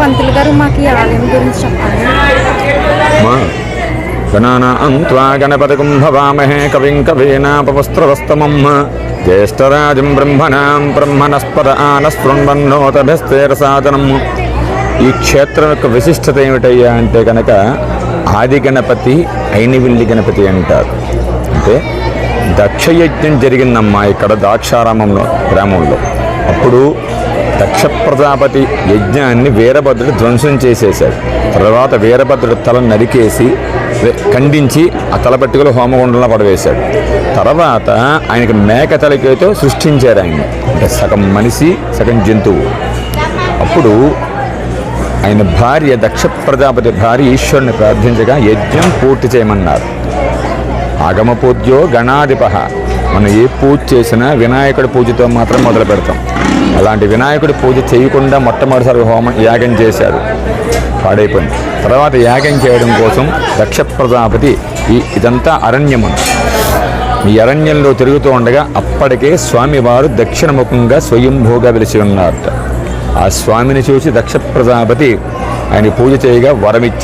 పంతులు గారు మాకు ఆలయం గురించి చెప్పండి. మా గణానాం త్వా గణపతికుం భవామహే కవిం కవీనాపవస్త్రవస్తమం జ్యేష్ఠరాజం బ్రహ్మణాం బ్రహ్మణస్పద ఆనస్పృణ్వన్నోతభిస్తేరసాదనం ఈ క్షేత్రం యొక్క విశిష్టత ఏమిటయ్యా అంటే కనుక ఆది గణపతి ఐనివిల్లి గణపతి అంటారు. అంటే దక్షయజ్ఞం జరిగిందమ్మా ఇక్కడ దాక్షారామంలో గ్రామంలో. అప్పుడు దక్ష ప్రజాపతి యజ్ఞాన్ని వీరభద్రుడు ధ్వంసం చేసేశాడు. తర్వాత వీరభద్రుడు తల నరికేసి ఖండించి ఆ తలపట్టుకలు హోమగుండంలో పడవేశాడు. తర్వాత ఆయనకి మేక తలకేతో సృష్టించారు ఆయన. అంటే సగం మనిషి సగం జంతువు. అప్పుడు ఆయన భార్య దక్ష ప్రజాపతి భార్య ఈశ్వరుని ప్రార్థించగా యజ్ఞం పూర్తి చేయమన్నారు. ఆగమ పూజ్యో గణాధిప మనం ఏ పూజ చేసినా వినాయకుడి పూజతో మాత్రం మొదలు పెడతాం అలాంటి వినాయకుడి పూజ చేయకుండా మొట్టమొదటిసారి హోమం యాగం చేశారు. పాడైపోయింది. తర్వాత యాగం చేయడం కోసం దక్ష ప్రజాపతి ఈ ఇదంతా అరణ్యము ఈ అరణ్యంలో తిరుగుతూ ఉండగా అప్పటికే స్వామివారు దక్షిణముఖంగా స్వయంభూగా వెలిసి ఉన్నారట. ఆ స్వామిని చూసి దక్ష ప్రజాపతి ఆయన పూజ చేయగా వరమిచ్చారు.